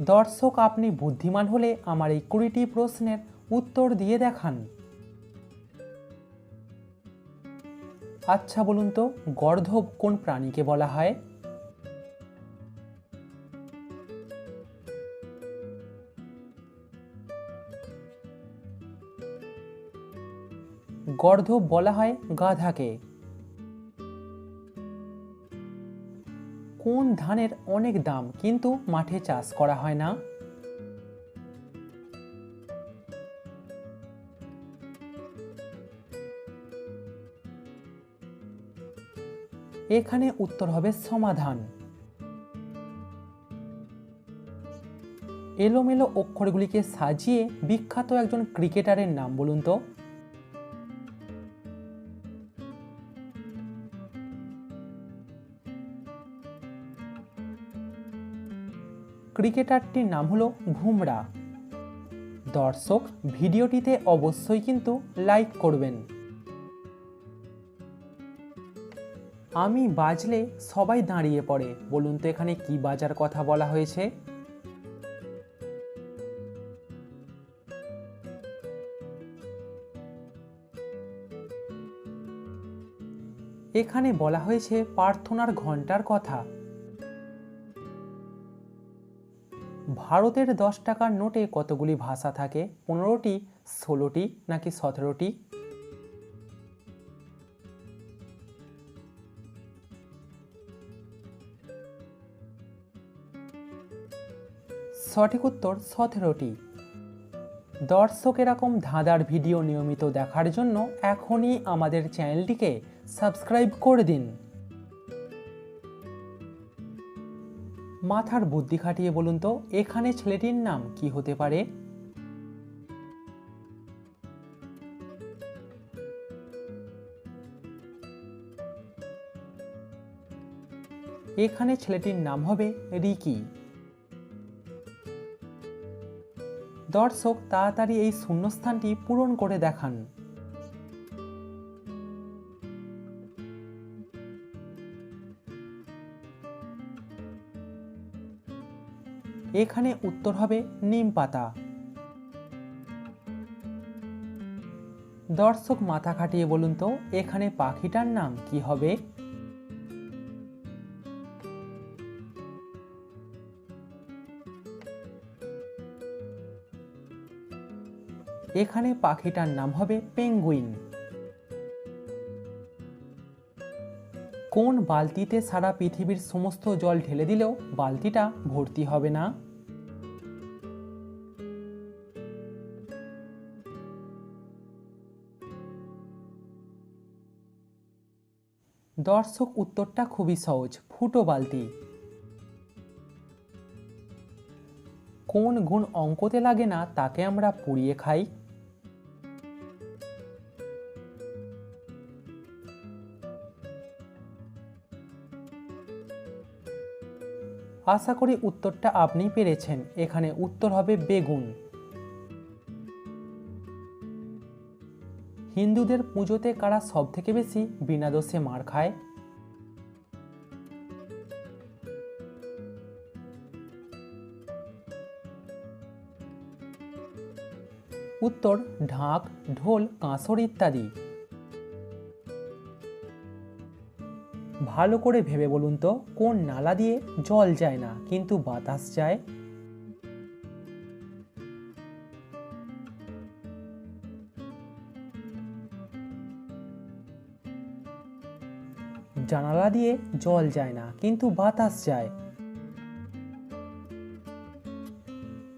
দর্শক আপনি বুদ্ধিমান হলে আমার এই কুড়িটি প্রশ্নের উত্তর দিয়ে দেখান। আচ্ছা বলুন তো, গর্ধব কোন প্রাণীকে বলা হয়? গর্ধব বলা হয় গাধাকে। কোন ধানের অনেক দাম কিন্তু মাঠে চাষ করা হয় না? এখানে উত্তর হবে সমাধান। এলোমেলো অক্ষরগুলিকে সাজিয়ে বিখ্যাত একজন ক্রিকেটারের নাম বলুন তো। ক্রিকেটারটির নাম হলো ভুমরা। দর্শক, ভিডিওটিতে অবশ্যই কিন্তু লাইক করবেন। আমি বাজলে সবাই দাঁড়িয়ে পড়ে। বলুন তো এখানে কি বাজার কথা বলা হয়েছে? এখানে বলা হয়েছে, প্রার্থনার ঘণ্টার কথা। ভারতের দশ টাকার নোটে কতগুলি ভাষা থাকে? পনেরোটি, ষোলোটি, নাকি সতেরোটি? সঠিক উত্তর, সতেরোটি। দর্শক এরকম ধাঁধার ভিডিও নিয়মিত দেখার জন্য এখনই আমাদের চ্যানেলটিকে সাবস্ক্রাইব করে দিন। মাথার বুদ্ধি খাটিয়ে বলুন তো, এখানে ছেলেটির নাম কি হতে পারে? এখানে ছেলেটির নাম হবে রিকি। দর্শক, তাড়াতাড়ি এই শূন্যস্থানটি পূরণ করে দেখান। এখানে উত্তর হবে নিম পাতা। দর্শক, মাথা খাটিয়ে বলুন তো, এখানে পাখিটার নাম কি হবে? এখানে পাখিটার নাম হবে পেঙ্গুইন। কোন বালতিতে সারা পৃথিবীর সমস্ত জল ঢেলে দিলেও বালতিটা ভর্তি হবে না? দর্শক, উত্তরটা খুবই সহজ, ফুটো বালতি। কোন গুণ অঙ্কতে লাগে না, তাকে আমরা পুড়িয়ে খাই। আশা করি উত্তরটা আপনি পেরেছেন। এখানে উত্তর হবে বেগুন। হিন্দুদের পুজোতে কারা সব থেকে বেশি বিনা দোষে মার খায়? উত্তর, ঢাক, ঢোল, কাঁসর ইত্যাদি। ভালো করে ভেবে বলুন তো, কোন নালা দিয়ে জল যায় না, কিন্তু বাতাস যায়? জানালা দিয়ে জল যায় না, কিন্তু বাতাস যায়।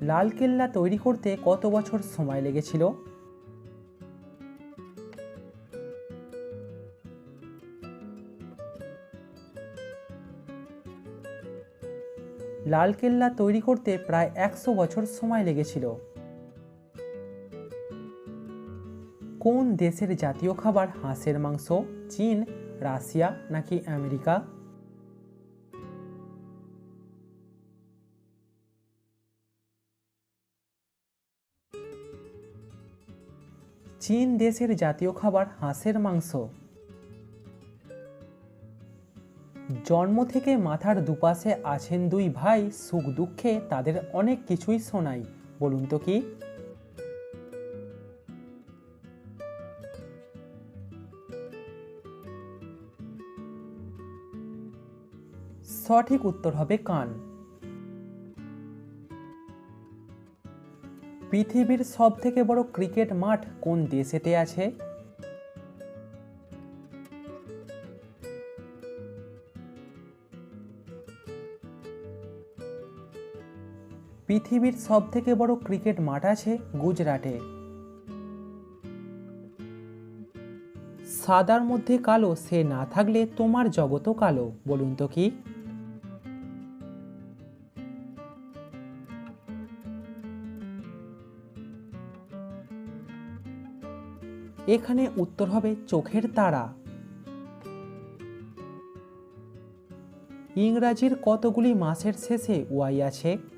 লালকেল্লা তৈরি করতে কত বছর সময় লেগেছিল? লালকেল্লা তৈরি করতে প্রায় একশো বছর সময় লেগেছিল। কোন দেশের জাতীয় খাবার হাঁসের মাংস, চীন, রাশিয়া নাকি আমেরিকা? চীন দেশের জাতীয় খাবার হাঁসের মাংস। জন্ম থেকে মাথার দুপাশে আছেন দুই ভাই, সুখ দুঃখে তাদের অনেক কিছুই শোনাই। বলুন তো কি? সঠিক উত্তর হবে কান। পৃথিবীর সব থেকে বড় ক্রিকেট মাঠ কোন দেশেতে আছে? পৃথিবীর সব থেকে বড় ক্রিকেট মাঠ আছে গুজরাটে। সাদার মধ্যে কালো, সে না থাকলে তোমার জগতও কালো, বলুন তো কি? এখানে উত্তর হবে চোখের তারা। ইংরাজির কতগুলি মাসের শেষে ওয়াই আছে?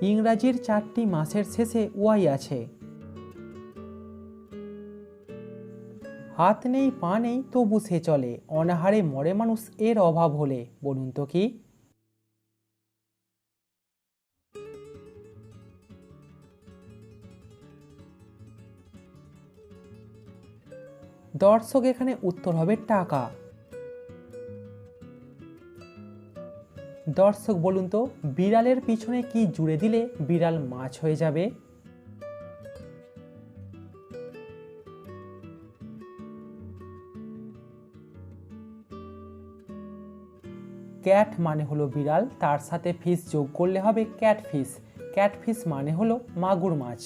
ইংরাজির চারটি মাসের শেষে ওয়াই আছে। হাত নেই, পা নেই, তবু সে চলে। অনাহারে মরে মানুষ এর অভাব হলে, বলুন তো কি? দর্শক, এখানে উত্তর হবে টাকা। দর্শক বলুন তো, বিড়ালের পিছনে কি জুড়ে দিলে বিড়াল মাছ হয়ে যাবে? ক্যাট মানে হলো বিড়াল, তার সাথে ফিশ যোগ করলে হবে ক্যাট ফিশ ক্যাট ফিশ মানে হলো মাগুর মাছ।